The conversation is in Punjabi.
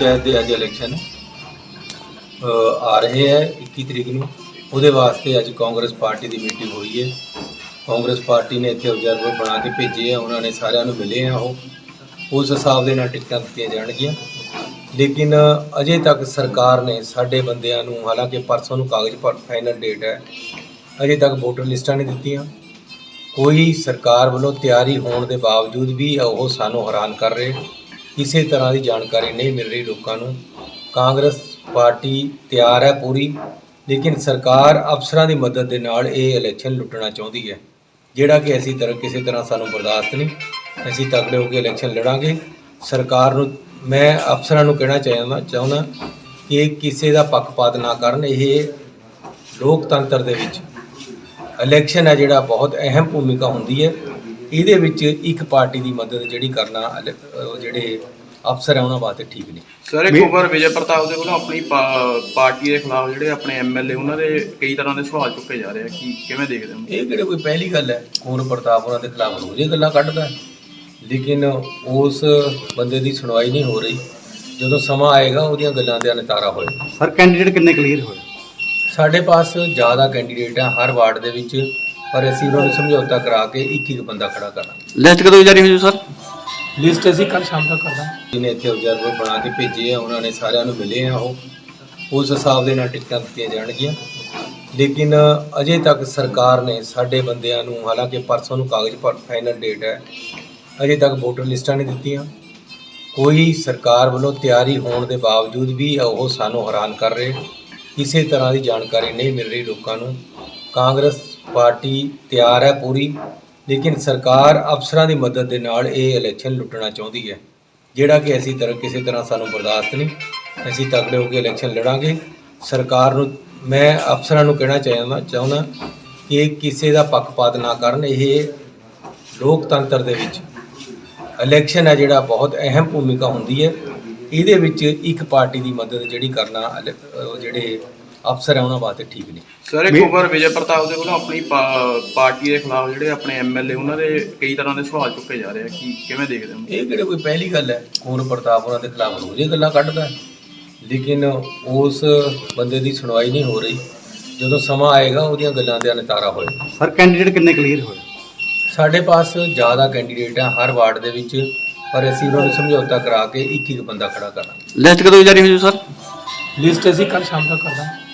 ਪੰਚਾਇਤ ਦੇ ਅੱਜ ਇਲੈਕਸ਼ਨ ਆ ਰਹੇ ਹੈ 21 ਤਰੀਕ ਨੂੰ। ਉਹਦੇ ਵਾਸਤੇ ਅੱਜ ਕਾਂਗਰਸ ਪਾਰਟੀ ਦੀ ਮੀਟਿੰਗ ਹੋਈ ਹੈ। ਕਾਂਗਰਸ ਪਾਰਟੀ ਨੇ ਇੱਥੇ ਆਬਜ਼ਰਵਰ ਬਣਾ ਕੇ ਭੇਜੇ ਆ, ਉਹਨਾਂ ਨੇ ਸਾਰਿਆਂ ਨੂੰ ਮਿਲੇ ਆ ਉਹ। ਉਸ ਹਿਸਾਬ ਦੇ ਨਾਲ ਟਿਕਟਾਂ ਦਿੱਤੀਆਂ ਜਾਣਗੀਆਂ। ਲੇਕਿਨ ਅਜੇ ਤੱਕ ਸਰਕਾਰ ਨੇ ਸਾਡੇ ਬੰਦਿਆਂ ਨੂੰ, ਹਾਲਾਂਕਿ ਪਰਸੋਂ ਨੂੰ ਕਾਗਜ਼ ਪਰ ਫਾਈਨਲ ਡੇਟ ਹੈ, ਅਜੇ ਤੱਕ ਵੋਟਰ ਲਿਸਟਾਂ ਨਹੀਂ ਦਿੱਤੀਆਂ। ਕੋਈ ਸਰਕਾਰ ਵੱਲੋਂ ਤਿਆਰੀ ਹੋਣ ਦੇ ਬਾਵਜੂਦ ਵੀ ਉਹ ਸਾਨੂੰ ਹੈਰਾਨ ਕਰ ਰਹੇ। ਕਿਸੇ ਤਰ੍ਹਾਂ ਦੀ ਜਾਣਕਾਰੀ ਨਹੀਂ ਮਿਲ ਰਹੀ ਲੋਕਾਂ ਨੂੰ। ਕਾਂਗਰਸ ਪਾਰਟੀ ਤਿਆਰ ਹੈ ਪੂਰੀ, ਲੇਕਿਨ ਸਰਕਾਰ ਅਫਸਰਾਂ ਦੀ ਮਦਦ ਦੇ ਨਾਲ ਇਹ ਇਲੈਕਸ਼ਨ ਲੁੱਟਣਾ ਚਾਹੁੰਦੀ ਹੈ, ਜਿਹੜਾ ਕਿ ਅਸੀਂ ਤਰ੍ਹਾਂ ਕਿਸੇ ਤਰ੍ਹਾਂ ਸਾਨੂੰ ਬਰਦਾਸ਼ਤ ਨਹੀਂ। ਅਸੀਂ ਤਗੜੇ ਹੋ ਕੇ ਇਲੈਕਸ਼ਨ ਲੜਾਂਗੇ। ਸਰਕਾਰ ਨੂੰ, ਮੈਂ ਅਫਸਰਾਂ ਨੂੰ ਕਹਿਣਾ ਚਾਹੁੰਦਾ ਚਾਹੁੰਦਾ ਕਿ ਕਿਸੇ ਦਾ ਪੱਖਪਾਤ ਨਾ ਕਰਨ, ਇਹ ਲੋਕਤੰਤਰ ਦੇ ਵਿੱਚ। ਇਲੈਕਸ਼ਨ ਹੈ ਜਿਹੜਾ ਬਹੁਤ ਅਹਿਮ ਭੂਮਿਕਾ ਹੁੰਦੀ ਹੈ। ਇਹਦੇ ਵਿੱਚ ਇੱਕ ਪਾਰਟੀ ਦੀ ਮਦਦ ਜਿਹੜੀ ਕਰਨਾ ਅਹ ਜਿਹੜੇ ਅਫਸਰ ਹੈ ਉਹਨਾਂ ਵਾਸਤੇ ਠੀਕ ਨਹੀਂ। ਸਰ ਇੱਕ ਉਮਰ ਵਿਜੇ ਪ੍ਰਤਾਪ ਦੇ ਵੱਲੋਂ ਆਪਣੀ ਪਾ- ਪਾਰਟੀ ਦੇ ਖਿਲਾਫ ਜਿਹੜੇ ਆਪਣੇ ਐਮਐਲਏ ਉਹਨਾਂ ਦੇ ਕਈ ਤਰ੍ਹਾਂ ਦੇ ਸਵਾਲ ਚੁੱਕੇ ਜਾ ਰਹੇ ਆ ਕੀ ਕਿਵੇਂ ਦੇਖਦੇ ਹੋ? ਇਹ ਕਿਹੜੇ ਕੋਈ ਪਹਿਲੀ ਗੱਲ ਹੈ? ਕੌਣ ਪ੍ਰਤਾਪ ਉਹਨਾਂ ਦੇ ਖਿਲਾਫ ਰੋਜ਼ ਇਹ ਗੱਲਾਂ ਕੱਢਦਾ ਹੈ। ਲੇਕਿਨ ਉਸ ਬੰਦੇ ਦੀ ਸੁਣਵਾਈ ਨਹੀਂ ਹੋ ਰਹੀ। ਜਦੋਂ ਸਮਾਂ ਆਏਗਾ ਉਹਦੀਆਂ ਗੱਲਾਂ ਦਾ ਨਿਤਾਰਾ ਹੋਏਗਾ। ਸਰ ਕੈਂਡੀਡੇਟ ਕਿੰਨੇ ਕਲੀਅਰ ਹੋਏ? ਸਾਡੇ ਪਾਸ ਜ਼ਿਆਦਾ ਕੈਂਡੀਡੇਟ ਹੈ ਹਰ ਵਾਰਡ ਦੇ ਵਿੱਚ। ਪਰ ਅਸੀਂ ਉਹਨਾਂ ਨੂੰ ਸਮਝੌਤਾ ਕਰਾ ਕੇ ਇੱਕ ਇੱਕ ਬੰਦਾ ਖੜਾ ਕਰਾਂਗੇ ਲਿਸਟ ਕਦੋਂ ਜਾਰੀ ਹੋਈ ਸਰ? ਲਿਸਟ ਅਸੀਂ ਕੱਲ ਸ਼ਾਮ ਤੱਕ ਕਰਦਾ ਜਿਹਨੇ ਇੱਥੇ ਆਬਜ਼ਰਵਰ ਬਣਾ ਕੇ ਭੇਜੇ ਆ ਉਹਨਾਂ ਨੇ ਸਾਰਿਆਂ ਨੂੰ ਮਿਲੇ ਆ ਉਹ। ਉਸ ਹਿਸਾਬ ਦੇ ਨਾਲ ਟਿਕਟਾਂ ਦਿੱਤੀਆਂ ਜਾਣਗੀਆਂ। ਲੇਕਿਨ ਅਜੇ ਤੱਕ ਸਰਕਾਰ ਨੇ ਸਾਡੇ ਬੰਦਿਆਂ ਨੂੰ ਹਾਲਾਂਕਿ ਪਰਸੋਂ ਨੂੰ ਕਾਗਜ਼ ਪਰ ਫਾਈਨਲ ਡੇਟ ਹੈ ਅਜੇ ਤੱਕ ਵੋਟਰ ਲਿਸਟਾਂ ਨਹੀਂ ਦਿੱਤੀਆਂ। ਕੋਈ ਸਰਕਾਰ ਵੱਲੋਂ ਤਿਆਰੀ ਹੋਣ ਦੇ ਬਾਵਜੂਦ ਵੀ ਉਹ ਸਾਨੂੰ ਹੈਰਾਨ ਕਰ ਰਹੇ। ਕਿਸੇ ਤਰ੍ਹਾਂ ਦੀ ਜਾਣਕਾਰੀ ਨਹੀਂ ਮਿਲ ਰਹੀ ਲੋਕਾਂ ਨੂੰ। ਕਾਂਗਰਸ ਪਾਰਟੀ ਤਿਆਰ ਹੈ ਪੂਰੀ, ਲੇਕਿਨ ਸਰਕਾਰ ਅਫਸਰਾਂ ਦੀ ਮਦਦ ਦੇ ਨਾਲ ਇਹ ਇਲੈਕਸ਼ਨ ਲੁੱਟਣਾ ਚਾਹੁੰਦੀ ਹੈ, ਜਿਹੜਾ ਕਿ ਅਸੀਂ ਤਰ੍ਹਾਂ ਕਿਸੇ ਤਰ੍ਹਾਂ ਸਾਨੂੰ ਬਰਦਾਸ਼ਤ ਨਹੀਂ। ਅਸੀਂ ਤਕੜੇ ਹੋ ਕੇ ਇਲੈਕਸ਼ਨ ਲੜਾਂਗੇ। ਸਰਕਾਰ ਨੂੰ, ਮੈਂ ਅਫਸਰਾਂ ਨੂੰ ਕਹਿਣਾ ਚਾਹੁੰਦਾ ਚਾਹੁੰਦਾ ਕਿ ਕਿਸੇ ਦਾ ਪੱਖਪਾਤ ਨਾ ਕਰਨ, ਇਹ ਲੋਕਤੰਤਰ ਦੇ ਵਿੱਚ ਇਲੈਕਸ਼ਨ ਹੈ ਜਿਹੜਾ ਬਹੁਤ ਅਹਿਮ ਭੂਮਿਕਾ ਹੁੰਦੀ ਹੈ। ਇਹਦੇ ਵਿੱਚ ਇੱਕ ਪਾਰਟੀ ਦੀ ਮਦਦ ਜਿਹੜੀ ਕਰਨਾ ਇਲੈ- ਜਿਹੜੇ ਅਫਸਰ ਹੈ ਉਹਨਾਂ ਵਾਸਤੇ ਠੀਕ ਨਹੀਂ ਸਰ ਇੱਕ ਉਮਰ ਵਿਜੇ ਪ੍ਰਤਾਪ ਦੇ ਵੱਲੋਂ ਆਪਣੀ ਪਾ- ਪਾਰਟੀ ਦੇ ਖਿਲਾਫ ਜਿਹੜੇ ਆਪਣੇ ਐਮਐਲਏ ਉਹਨਾਂ ਦੇ ਕਈ ਤਰ੍ਹਾਂ ਦੇ ਸਵਾਲ ਚੁੱਕੇ ਜਾ ਰਹੇ ਆ ਕੀ ਕਿਵੇਂ ਦੇਖਦੇ ਹੋ? ਇਹ ਕਿਹੜੇ ਕੋਈ ਪਹਿਲੀ ਗੱਲ ਹੈ? ਕੌਣ ਪ੍ਰਤਾਪ ਉਹਨਾਂ ਦੇ ਖਿਲਾਫ ਰੋਜ਼ ਇਹ ਗੱਲਾਂ ਕੱਢਦਾ ਹੈ। ਲੇਕਿਨ ਉਸ ਬੰਦੇ ਦੀ ਸੁਣਵਾਈ ਨਹੀਂ ਹੋ ਰਹੀ। ਜਦੋਂ ਸਮਾਂ ਆਏਗਾ ਉਹਦੀਆਂ ਗੱਲਾਂ ਦਾ ਨਿਤਾਰਾ ਹੋਏਗਾ। ਸਰ ਕੈਂਡੀਡੇਟ ਕਿੰਨੇ ਕਲੀਅਰ ਹੋਏ? ਸਾਡੇ ਪਾਸ ਜ਼ਿਆਦਾ ਕੈਂਡੀਡੇਟ ਹੈ ਹਰ ਵਾਰਡ ਦੇ ਵਿੱਚ। ਪਰ ਅਸੀਂ ਉਹਨਾਂ ਨੂੰ ਸਮਝੌਤਾ ਕਰਾ ਕੇ ਇੱਕ ਇੱਕ ਬੰਦਾ ਖੜਾ ਕਰਾਂਗੇ। ਲਿਸਟ ਕਦੋਂ ਜਾਰੀ ਹੋਈ ਸਰ? ਲਿਸਟ ਅਸੀਂ ਕੱਲ ਸ਼ਾਮ ਤੱਕ ਕਰਦਾ